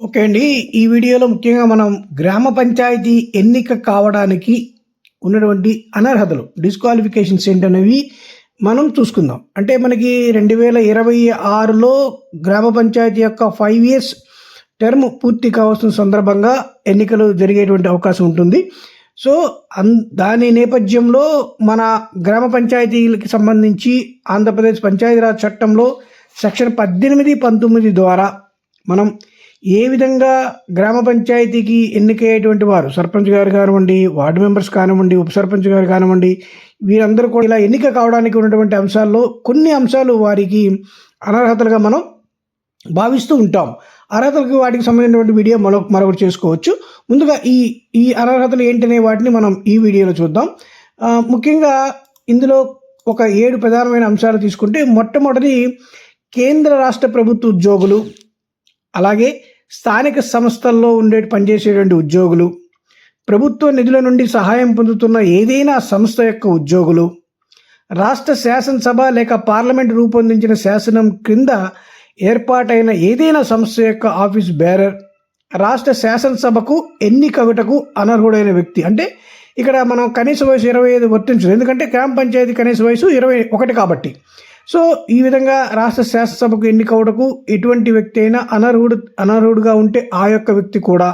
Okay అండి. ఈ వీడియోలో ముఖ్యంగా మనం గ్రామ పంచాయతీ ఎన్నిక కావడానికి ఉన్నటువంటి అనర్హతలు డిస్క్వాలిఫికేషన్స్ ఏంటనేవి మనం చూసుకుందాం. అంటే మనకి రెండు వేల ఇరవై ఆరులో గ్రామ పంచాయతీ యొక్క ఫైవ్ ఇయర్స్ టర్మ్ పూర్తి కావాల్సిన సందర్భంగా ఎన్నికలు జరిగేటువంటి అవకాశం ఉంటుంది. సో అన్ దాని నేపథ్యంలో మన గ్రామ పంచాయతీలకి సంబంధించి ఆంధ్రప్రదేశ్ పంచాయతీరాజ్ చట్టంలో సెక్షన్ పద్దెనిమిది పంతొమ్మిది ద్వారా మనం ఏ విధంగా గ్రామ పంచాయతీకి ఎన్నికయ్యేటువంటి వారు సర్పంచ్ గారు కానివ్వండి వార్డు మెంబర్స్ కానివ్వండి ఉప సర్పంచ్ గారు కానివ్వండి వీరందరూ కూడా ఇలా ఎన్నిక కావడానికి ఉన్నటువంటి అంశాల్లో కొన్ని అంశాలు వారికి అనర్హతలుగా మనం భావిస్తూ ఉంటాం. అర్హతలకు వాటికి సంబంధించినటువంటి వీడియో మరొక మరొకటి చేసుకోవచ్చు. ముందుగా ఈ ఈ అనర్హతలు ఏంటనే వాటిని మనం ఈ వీడియోలో చూద్దాం. ముఖ్యంగా ఇందులో ఒక ఏడు ప్రధానమైన అంశాలు తీసుకుంటే మొట్టమొదటి కేంద్ర రాష్ట్ర ప్రభుత్వ ఉద్యోగులు అలాగే స్థానిక సంస్థల్లో ఉండే పనిచేసేటువంటి ఉద్యోగులు ప్రభుత్వ నిధుల నుండి సహాయం పొందుతున్న ఏదైనా సంస్థ యొక్క ఉద్యోగులు రాష్ట్ర శాసనసభ లేక పార్లమెంట్ రూపొందించిన శాసనం క్రింద ఏర్పాటైన ఏదైనా సంస్థ యొక్క ఆఫీస్ బేరర్ రాష్ట్ర శాసనసభకు ఎన్నికగుటకు అనర్హుడైన వ్యక్తి. అంటే ఇక్కడ మనం కనీస వయసు ఇరవై ఐదు వర్తించదు ఎందుకంటే గ్రామ పంచాయతీ కనీస వయసు ఇరవై ఒకటి కాబట్టి. సో ఈ విధంగా రాష్ట్ర శాసనసభకు ఎన్నికవుటకు ఎటువంటి వ్యక్తి అయినా అనర్హుడు అనర్హుడుగా ఉంటే ఆ యొక్క వ్యక్తి కూడా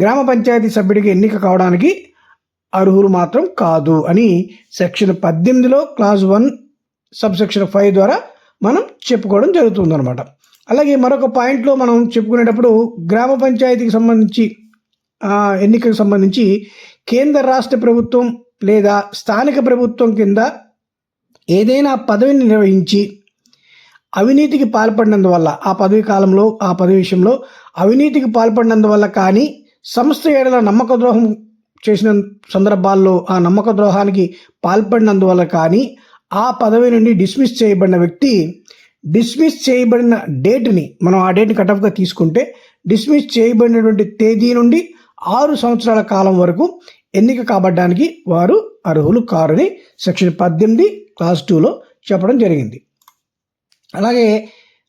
గ్రామ పంచాయతీ సభ్యుడికి ఎన్నిక కావడానికి అర్హులు మాత్రం కాదు అని సెక్షన్ పద్దెనిమిదిలో class one sub section five ద్వారా మనం చెప్పుకోవడం జరుగుతుందన్నమాట. అలాగే మరొక పాయింట్లో మనం చెప్పుకునేటప్పుడు గ్రామ పంచాయతీకి సంబంధించి ఎన్నికకు సంబంధించి కేంద్ర రాష్ట్ర ప్రభుత్వం లేదా స్థానిక ప్రభుత్వం కింద ఏదైనా పదవిని నిర్వహించి అవినీతికి పాల్పడినందువల్ల ఆ పదవి కాలంలో ఆ పదవి విషయంలో అవినీతికి పాల్పడినందువల్ల కానీ సంస్థ ఏడల నమ్మక ద్రోహం చేసిన సందర్భాల్లో ఆ నమ్మక ద్రోహానికి పాల్పడినందువల్ల కానీ ఆ పదవి నుండి డిస్మిస్ చేయబడిన వ్యక్తి డిస్మిస్ చేయబడిన డేట్ని మనం ఆ డేట్ని కటఫ్గా తీసుకుంటే డిస్మిస్ చేయబడినటువంటి తేదీ నుండి ఆరు సంవత్సరాల కాలం వరకు ఎన్నిక కాబడ్డానికి వారు అర్హులు కారని సెక్షన్ పద్దెనిమిది క్లాస్ టూలో చెప్పడం జరిగింది. అలాగే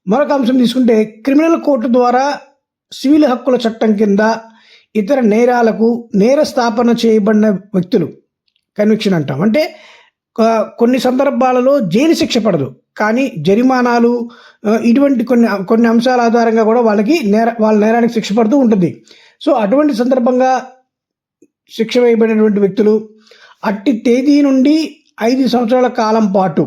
మరొక అంశం తీసుకుంటే క్రిమినల్ కోర్టు ద్వారా సివిల్ హక్కుల చట్టం కింద ఇతర నేరాలకు నేర స్థాపన చేయబడిన వ్యక్తులు కన్విక్షన్ అంటాం. అంటే కొన్ని సందర్భాలలో జైలు శిక్ష పడదు. కానీ జరిమానాలు ఇటువంటి కొన్ని కొన్ని అంశాల ఆధారంగా కూడా వాళ్ళకి నేర వాళ్ళ నేరానికి శిక్ష పడుతూ ఉంటుంది. సో అటువంటి సందర్భంగా శిక్ష వేయబడినటువంటి వ్యక్తులు అట్టి తేదీ నుండి ఐదు సంవత్సరాల కాలం పాటు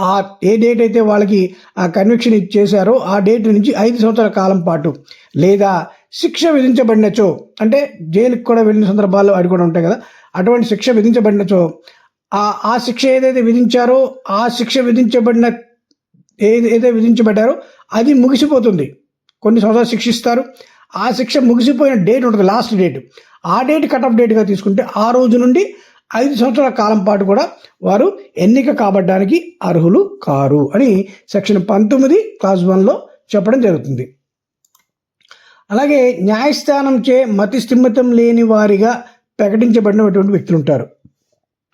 ఆ ఏ డేట్ అయితే వాళ్ళకి ఆ కన్విక్షన్ చేశారో ఆ డేట్ నుంచి ఐదు సంవత్సరాల కాలం పాటు లేదా శిక్ష విధించబడినచో అంటే జైలుకి కూడా వెళ్ళిన సందర్భాల్లో అవి కూడా ఉంటాయి కదా అటువంటి శిక్ష విధించబడినచో ఆ ఆ శిక్ష ఏదైతే విధించారో ఆ శిక్ష విధించబడిన ఏది ఏదైతే విధించబడ్డారో అది ముగిసిపోతుంది. కొన్ని సంవత్సరాలు శిక్షిస్తారు. ఆ శిక్ష ముగిసిపోయిన డేట్ ఉంటుంది లాస్ట్ డేట్. ఆ డేట్ కట్ ఆఫ్ డేట్గా తీసుకుంటే ఆ రోజు నుండి ఐదు సంవత్సరాల కాలం పాటు కూడా వారు ఎన్నిక కాబడ్డానికి అర్హులు కారు అని సెక్షన్ పంతొమ్మిది క్లాస్ వన్లో చెప్పడం జరుగుతుంది. అలాగే న్యాయస్థానంచే మతి స్థిమితం లేని వారిగా ప్రకటించబడినటువంటి వ్యక్తులు ఉంటారు.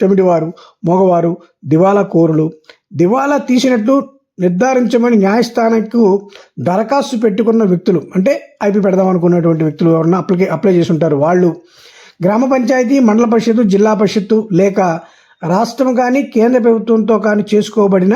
చెమిటివారు మగవారు దివాలా కోరులు దివాలా తీసినట్లు నిర్ధారించమని న్యాయస్థానంకు దరఖాస్తు పెట్టుకున్న వ్యక్తులు అంటే ఐపీ పెడదాం అనుకున్నటువంటి వ్యక్తులు ఎవరన్నా అప్లై అప్లై చేసి ఉంటారు. వాళ్ళు గ్రామ పంచాయతీ మండల పరిషత్తు జిల్లా పరిషత్తు లేక రాష్ట్రం కానీ కేంద్ర ప్రభుత్వంతో కానీ చేసుకోబడిన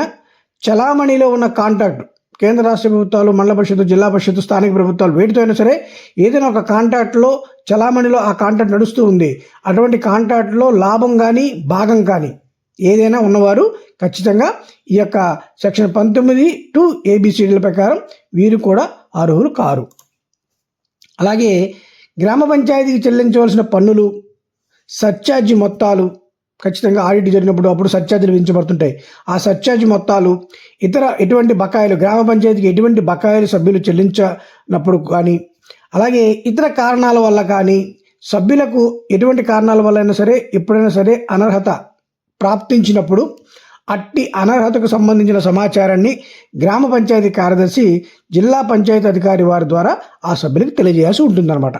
చలామణిలో ఉన్న కాంట్రాక్ట్ కేంద్ర రాష్ట్ర ప్రభుత్వాలు మండల పరిషత్తు జిల్లా పరిషత్తు స్థానిక ప్రభుత్వాలు వేటితో అయినా సరే ఏదైనా ఒక కాంట్రాక్ట్లో చలామణిలో ఆ కాంట్రాక్ట్ నడుస్తూ ఉంది. అటువంటి కాంట్రాక్ట్లో లాభం కానీ భాగం కానీ ఏదైనా ఉన్నవారు ఖచ్చితంగా ఈ యొక్క సెక్షన్ పంతొమ్మిది టు ఏబిసిడీల ప్రకారం వీరు కూడా అర్హులు కారు. అలాగే గ్రామ పంచాయతీకి చెల్లించవలసిన పన్నులు సర్ఛార్జీ మొత్తాలు ఖచ్చితంగా ఆడిట్ జరిగినప్పుడు అప్పుడు సర్ఛార్జీలు విధించబడుతుంటాయి. ఆ సర్ఛార్జ్ మొత్తాలు ఇతర ఎటువంటి బకాయిలు గ్రామ పంచాయతీకి ఎటువంటి బకాయిలు సభ్యులు చెల్లించినప్పుడు కానీ అలాగే ఇతర కారణాల వల్ల కానీ సభ్యులకు ఎటువంటి కారణాల వల్ల అయినా సరే ఎప్పుడైనా సరే అనర్హత ప్రాప్తించినప్పుడు అట్టి అనర్హతకు సంబంధించిన సమాచారాన్ని గ్రామ పంచాయతీ కార్యదర్శి జిల్లా పంచాయతీ అధికారి వారి ద్వారా ఆ సభ్యులకు తెలియజేయాల్సి ఉంటుందన్నమాట.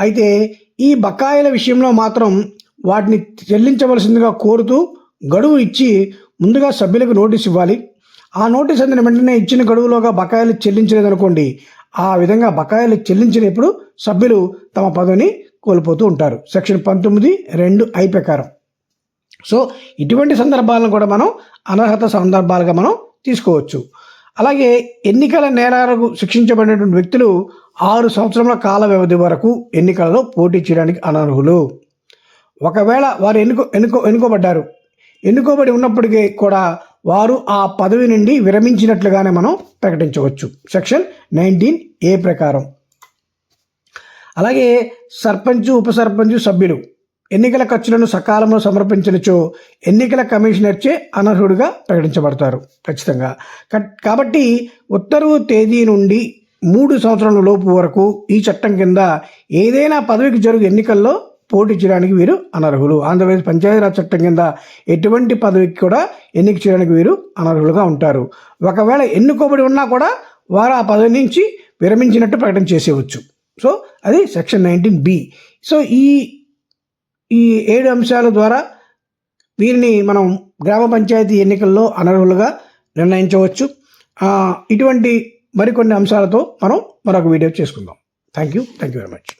అయితే ఈ బకాయిల విషయంలో మాత్రం వాటిని చెల్లించవలసిందిగా కోరుతూ గడువు ఇచ్చి ముందుగా సభ్యులకు నోటీస్ ఇవ్వాలి. ఆ నోటీస్ అందిన వెంటనే ఇచ్చిన గడువులోగా బకాయిలు చెల్లించలేదనుకోండి. ఆ విధంగా బకాయిలు చెల్లించినప్పుడు సభ్యులు తమ పదవిని కోల్పోతూ ఉంటారు. సెక్షన్ పంతొమ్మిది రెండు ఐ ప్రకారం. సో ఇటువంటి సందర్భాలను కూడా మనం అనర్హత సందర్భాలుగా మనం తీసుకోవచ్చు. అలాగే ఎన్నికల నేరాలకు శిక్షించబడినటువంటి వ్యక్తులు ఆరు సంవత్సరముల కాల వ్యవధి వరకు ఎన్నికలలో పోటీ చేయడానికి అనర్హులు. ఒకవేళ వారు ఎన్నుకో ఎన్నుకో ఎన్నుకోబడ్డారు. ఎన్నుకోబడి ఉన్నప్పటికీ కూడా వారు ఆ పదవి నుండి విరమించినట్లుగానే మనం ప్రకటించవచ్చు. సెక్షన్ నైన్టీన్ ఏ ప్రకారం. అలాగే సర్పంచ్ ఉప సర్పంచ్ సభ్యులు ఎన్నికల ఖర్చులను సకాలంలో సమర్పించినచో ఎన్నికల కమిషనర్చే అనర్హుడిగా ప్రకటించబడతారు ఖచ్చితంగా. కాబట్టి ఉత్తర్వు తేదీ నుండి మూడు సంవత్సరాల లోపు వరకు ఈ చట్టం కింద ఏదైనా పదవికి జరుగు ఎన్నికల్లో పోటీ చేయడానికి వీరు అనర్హులు. ఆంధ్రప్రదేశ్ పంచాయతీరాజ్ చట్టం కింద ఎటువంటి పదవికి కూడా ఎన్నిక చేయడానికి వీరు అనర్హులుగా ఉంటారు. ఒకవేళ ఎన్నుకోబడి ఉన్నా కూడా వారు ఆ పదవి నుంచి విరమించినట్టు ప్రకటన చేసేవచ్చు. సో అది సెక్షన్ నైన్టీన్ బి. సో ఈ ఈ ఏడు అంశాల ద్వారా వీరిని మనం గ్రామ పంచాయతీ ఎన్నికల్లో అనర్హులుగా నిర్ణయించవచ్చు. ఇటువంటి మరికొన్ని అంశాలతో మనం మరొక వీడియో చేసుకుందాం. Thank you thank you very much